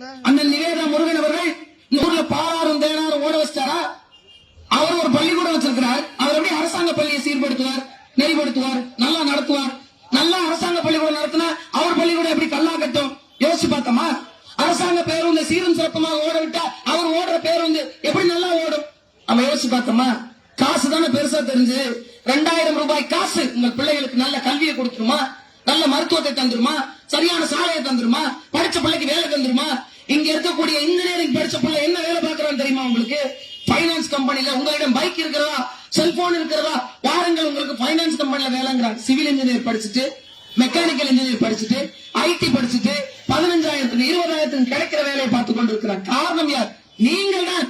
அண்ணன் நிவேதா முருகன் அவர்கள் ஊர்ல பாலாறும் தேனாரும் ஓட வச்சிட்டாரா? அவர் ஒரு பள்ளிக்கூடம் வச்சிருக்கிறார். அவர் எப்படி அரசாங்க பள்ளியை சீர்படுத்துவார் நெறிப்படுத்துவார் நல்லா நடத்துவார்? நல்லா அரசாங்க பள்ளிக்கூடம் நடத்தினா அவர் பள்ளிக்கூடம் எப்படி கல்லா கட்டும்? யோசிச்சு பார்த்தோமா? அரசாங்க பேருந்து சீரும் சிறப்புமாக ஓட விட்டா அவர் ஓடுற பேருந்து எப்படி நல்லா ஓடும்? நம்ம யோசிச்சு பார்த்தோமா? காசு தானே பெருசா தெரிஞ்சு. ரெண்டாயிரம் ரூபாய் காசு உங்கள் பிள்ளைகளுக்கு நல்ல கல்வியை கொடுத்துருமா? நல்ல மருத்துவத்தை தந்துருமா? சரியான சாலையை தந்துருமா? படிச்ச பிள்ளைக்கு வேலை தந்துருமா? இங்க இருக்கக்கூடிய இன்ஜினியரிங் படிச்ச பிள்ளை என்ன வேலை பாக்குறான்னு தெரியுமா உங்களுக்கு? பைனான்ஸ் கம்பெனில உங்களிடம் பைக் இருக்கிறதா? செல்போன் இருக்கிறதா? வாருங்கள் உங்களுக்கு பைனான்ஸ் கம்பெனில வேலைங்கிறாங்க. சிவில் இன்ஜினியர் படிச்சுட்டு மெக்கானிக்கல் இன்ஜினியர் படிச்சுட்டு ஐடி படிச்சுட்டு பதினஞ்சாயிரத்துக்கு இருபதாயிரத்துக்கு கிடைக்கிற வேலையை பார்த்து கொண்டிருக்கிறாங்க காரணம் யார்? நீங்கள் தான்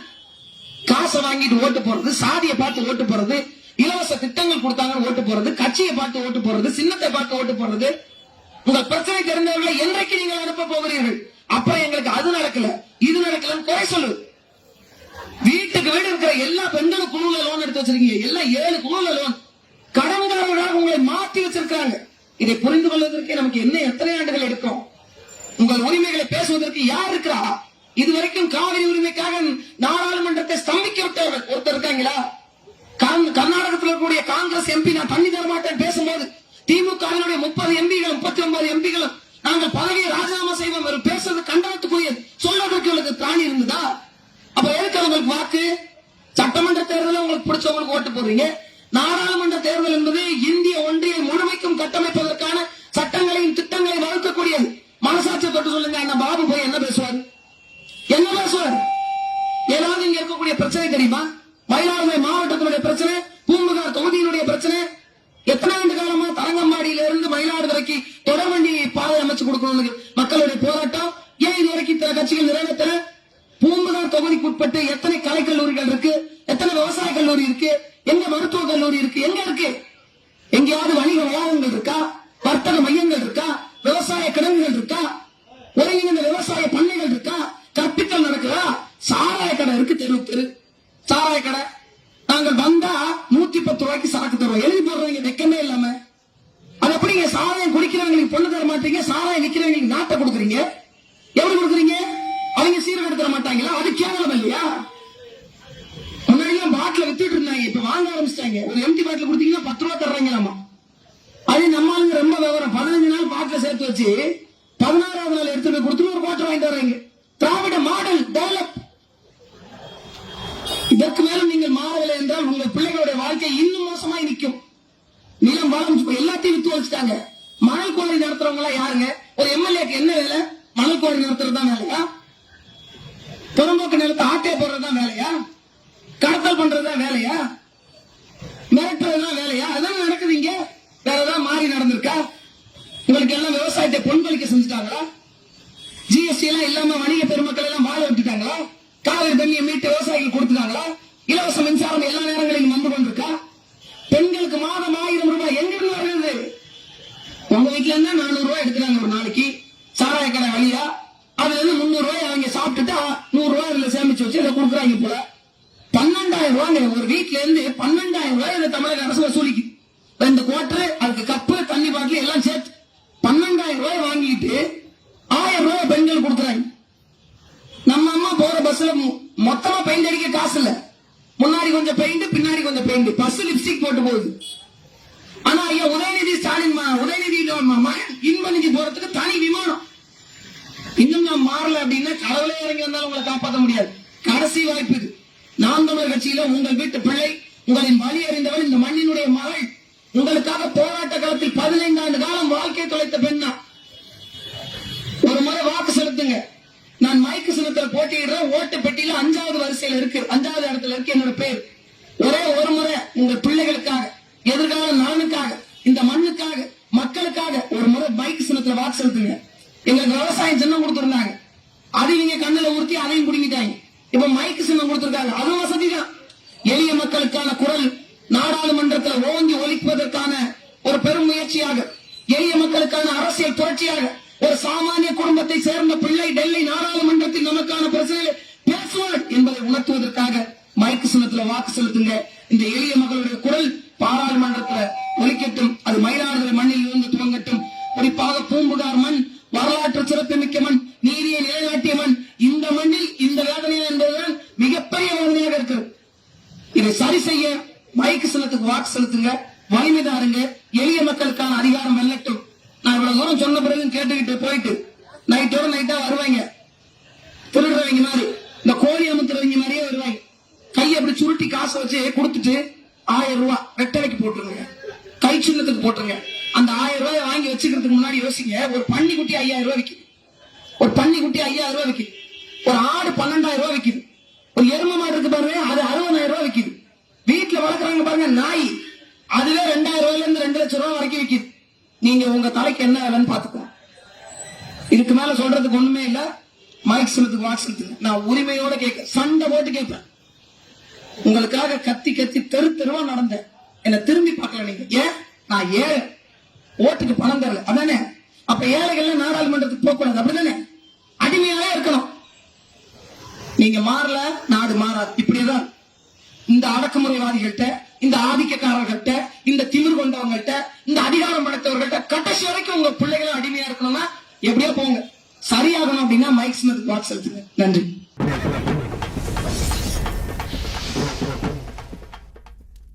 காசை வாங்கிட்டு ஓட்டு போறது சாதியை பார்த்து ஓட்டு போறது இலவச திட்டங்கள் கொடுத்தாங்கன்னு ஓட்டு போறது கட்சியை பார்த்து ஓட்டு போறது சின்னத்தை பார்த்து ஓட்டு போறது உங்க பிரச்சனை தெரிந்தவர்களை என்றைக்கு நீங்கள் அனுப்ப போகிறீர்கள்? அப்புறம் எங்களுக்கு அது நடக்கல இது நடக்கலன்னு குறை சொல்லு. வீட்டுக்கு வீடு இருக்கிற எல்லா பெண்களும் குழுல லோன் எடுத்து வச்சிருக்கீங்க. எல்லா ஏழு குழுல லோன் கடன்காரர்களாக உங்களை மாத்தி வச்சிருக்காங்க இதை புரிந்து கொள்வதற்கு நமக்கு என்ன எத்தனை ஆண்டுகள் எடுக்கும்? உங்கள் உரிமைகளை பேசுவதற்கு யார் இருக்கிறா? இதுவரைக்கும் காவிரி உரிமைக்காக நாடாளுமன்றத்தை ஸ்தம்பிக்க விட்டவர்கள். ஒருத்தர் இருக்காங்களா? இருக்கக்கூடிய காங்கிரஸ் எம்பி நான் தண்ணி தர மாட்டேன் பேசும்போது திமுகவினுடைய முப்பது எம்பிகள் முப்பத்தி ஒன்பது எம்பிகளும் நாங்கள் பதவியை ராஜினாமா செய்வோம் பேசுறது கண்டனத்துக்குரியது. சொல்றதற்கு உங்களுக்கு பிராணி இருந்ததா? அப்ப எதுக்கு உங்களுக்கு வாக்கு? சட்டமன்ற தேர்தலில் உங்களுக்கு பிடிச்சவங்களுக்கு ஓட்டு போடுறீங்க. நாடாளுமன்ற தேர்தல் என்பது இந்திய ஒன்றிய முழுமைக்கும் கட்டமைப்பதற்கான சட்டங்களையும் திட்டங்களையும் வகுக்கக்கூடியது. மனசாட்சி தொட்டு சொல்லுங்க அந்த பாபு போய் என்ன பேசுவார்? என்ன பேசுவார்? ஏதாவது இங்க இருக்கக்கூடிய பிரச்சனை தெரியுமா? மயிலாடுதுறை மாவட்டத்தினுடைய பிரச்சனை பூம்புகார் தொகுதியினுடைய பிரச்சனை. எத்தனை ஆண்டு காலமா தரங்கம்பாடியில இருந்து மயிலாடுதுறைக்கு தொடர்வண்டி பாதை அமைச்சு கொடுக்கணும்னு மக்களுடைய போராட்டம். ஏன் இது வரைக்கும் இத்தனை கட்சிகள் நிறைவேற்ற பூம்புகார் தொகுதிக்கு உட்பட்டு எத்தனை கலை கல்லூரிகள் இருக்கு? எத்தனை விவசாய கல்லூரி இருக்கு? எங்க மருத்துவ கல்லூரி இருக்கு? எங்க இருக்கு? எங்கேயாவது வணிக வளாகங்கள் இருக்கா? வர்த்தக மையங்கள் இருக்கா? விவசாய கிடங்குகள் இருக்கா? ஒருங்கிணைந்த விவசாய பண்ணைகள் இருக்கா? கற்பித்தல் நடக்குதா? சாராய கடை இருக்கு தெரு தெரு. சாராய கடை. நாங்க வந்தா நூத்தி பத்து ரூபாய்க்கு சரக்கு தருவோம். எழுதி போடுறவங்க வெக்கமே இல்லாம. அது எப்படிங்க சாராயம் குடிக்கிறவங்களுக்கு பொண்ணு தர மாட்டீங்க. சாராயம் விற்கிறவங்களுக்கு நாட்டை கொடுக்குறீங்க. எவ்வளவு கொடுக்குறீங்க? அவங்க சீரகடு தர மாட்டாங்களா? அது கேவலம் இல்லையா? முன்னாடி எல்லாம் பாட்டில வித்துட்டு இருந்தாங்க. இப்ப வாங்க ஆரம்பிச்சிட்டாங்க. ஒரு எம்டி பாட்டில் கொடுத்தீங்கன்னா பத்து ரூபா தர்றாங்களாமா? அது நம்ம ஆளுங்க ரொம்ப விவரம். பதினஞ்சு நாள் பாட்டில சேர்த்து வச்சு பதினாறாவது நாள் எடுத்துட்டு போய் கொடுத்து ஒரு பாட்டில் வாங்கிட்டு வர்றாங்க. திராவிட மாடல் டெவலப் இதற்கு மேலும் நீங்கள் மாறவில்லை என்றால் உங்கள் பிள்ளைகளுடைய வாழ்க்கை இன்னும் மோசமாய் நிற்கும். நிலம் வளம் எல்லாத்தையும் வித்து வச்சுட்டாங்க மணல் குவாரி நடத்துறவங்க எல்லாம் யாருங்க? ஒரு எம்எல்ஏக்கு என்ன வேலை? மணல் குவாரி நடத்துறது தான் வேலையா? புறம்போக்கு நிலத்தை ஆட்டே போடுறதுதான் வேலையா? கடத்தல் பண்றதுதான் வேலையா? மிரட்டுறதுதான் வேலையா? அதான் நடக்குது இங்க. வேற ஏதாவது மாறி நடந்திருக்கா? உங்களுக்கு எல்லாம் விவசாயத்தை பொன்பளிக்க செஞ்சுட்டாங்களா? ஜிஎஸ்டி எல்லாம் இல்லாம வணிக பெருமக்கள் எல்லாம் வாழ விட்டுட்டாங்களா? காவிரி தண்ணியை மீட்டு விவசாயிகள் கொடுத்துட்டாங்களா? இலவச மின்சாரம் எல்லா நேரங்களிலும் வந்து கொண்டிருக்கா? பெண்களுக்கு மாதம் ஆயிரம் ரூபாய் எங்கிருந்து வருகிறது? உங்க வீட்டுல இருந்தா நானூறு ரூபாய் எடுக்கிறாங்க ஒரு நாளைக்கு. சாராய கடை வழியா. அதுல இருந்து முந்நூறு ரூபாய் அவங்க சாப்பிட்டுட்டா நூறு ரூபாய் இதுல சேமிச்சு வச்சு இதை கொடுக்குறாங்க போல. பன்னெண்டாயிரம் ரூபாய் ஒரு வீட்டுல இருந்து பன்னெண்டாயிரம் ரூபாய் இந்த தமிழக அரசு வசூலிக்கு ரெண்டு குவார்டர் அதுக்கு கப்பு தண்ணி பாட்டில் எல்லாம் சேர்த்து பன்னெண்டாயிரம் ரூபாய் வாங்கிட்டு ஆயிரம் ரூபாய் பெண்கள் கொடுக்குறாங்க நம்ம அம்மா போற பஸ்ல மொத்தமா பெயிண்ட் அடிக்க காசு இல்ல. முன்னாடி கொஞ்சம் பெயிண்ட் பின்னாடி கொஞ்சம் பெயிண்ட் பஸ் லிப்ஸ்டிக் போட்டு போகுது ஆனா ஐயா உதயநிதி ஸ்டாலின் உதயநிதி ம- இன்பநிதி போறதுக்கு தனி விமானம். இன்னும் நான் மாறல அப்படின்னா கடவுளே இறங்கி வந்தாலும் உங்களை காப்பாற்ற முடியாது. கடைசி வாய்ப்பு இது. நாம் தமிழர் கட்சியில உங்கள் வீட்டு பிள்ளை உங்களின் வழி அறிந்தவள் இந்த மண்ணினுடைய மகள். உங்களுக்காக போராட்ட வரிசையில் இருக்கு. அஞ்சாவது இடத்துல இருக்கு என்னோட பேர். ஒரே ஒரு முறை உங்க பிள்ளைகளுக்காக எதிர்கால நலனுக்காக இந்த மண்ணுக்காக மக்களுக்காக ஒரு முறை பைக் சின்னத்துல வாக்கு செலுத்துங்க எங்களுக்கு விவசாயம் சின்னம் கொடுத்துருந்தாங்க. அது நீங்க கண்ணுல ஊர்த்தி அதையும் குடிங்கிட்டாங்க இப்ப மைக்கு சின்னம் கொடுத்திருக்காங்க. அதுவும் வசதி தான் எளிய மக்களுக்கான குரல் நாடாளுமன்றத்தில் ஓங்கி ஒலிப்பதற்கான ஒரு பெரும் முயற்சியாக எளிய மக்களுக்கான அரசியல் புரட்சியாக ஒரு சாமானிய குடும்பத்தை சேர்ந்த பிள்ளை டெல்லி நாடாளுமன்றத்தில் நமக்கான பிரச்சனைகளை செலுத்துங்க. வலிமை தாருங்க எளிய மக்களுக்கான அதிகாரம் வெல்லட்டும். நான் இவ்வளவு தூரம் சொன்ன பிறகு கேட்டுக்கிட்டு போயிட்டு நைட்டோட நைட்டா வருவாங்க. திருடுறவங்க மாதிரி. இந்த கோழி அமுத்துறவங்க மாதிரியே வருவாங்க. கையை அப்படி சுருட்டி காசை வச்சு கொடுத்துட்டு ஆயிரம் ரூபாய் வெட்டலைக்கு போட்டுருங்க. கை சின்னத்துக்கு போட்டுருங்க. அந்த ஆயிரம் ரூபாய் வாங்கி வச்சுக்கிறதுக்கு முன்னாடி யோசிங்க. ஒரு பன்னி குட்டி ஐயாயிரம் ரூபாய் விற்கிது ஒரு பன்னி குட்டி ஐயாயிரம் ரூபாய் விற்கிது ஒரு ஆடு பன்னெண்டாயிரம் ரூபாய் விற்கிது ஒரு எரும மாடு இருக்கு பாரு அது அறுபதாயிரம் ரூபாய் விக்குது வீட்டுல வளர்க்குறாங்க பாருங்க நாய் அதுவே ரெண்டாயிரம் ரூபாயில இருந்து ரெண்டு லட்சம் ரூபாய் வரைக்கும் விக்குது நீங்க உங்க தலைக்கு என்ன வேலைன்னு பாத்துக்கோங்க இதுக்கு மேல சொல்றதுக்கு ஒண்ணுமே இல்ல. மைக் செலுத்துக்கு வாக்கு செலுத்துங்க நான் உரிமையோட கேட்க சண்டை போட்டு கேட்பேன். உங்களுக்காக கத்தி கத்தி தெரு தெருவா நடந்தேன். என்ன திரும்பி பார்க்கல நீங்க. ஏன்? நான் ஏழை. ஓட்டுக்கு பணம் தரல. அதானே? அப்ப ஏழைகள் நாடாளுமன்றத்துக்கு போக கூடாது. அப்படிதானே? அடிமையாவே இருக்கணும். நீங்க மாறல நாடு மாறாது. இப்படிதான். இந்த அடக்குமுறைவாதிகள்கிட்ட இந்த ஆதிக்கக்காரர்கள்ட்ட இந்த திமிர் கொண்டவங்கள்ட்ட இந்த அதிகாரம் படைத்தவர்கள்ட்ட கடைசி வரைக்கும் உங்க பிள்ளைகளும் அடிமையா இருக்கணும்னா எப்படியோ போங்க. சரியாகணும் அப்படின்னா மைக் ஸ்மித் வாட்ஸ் நன்றி.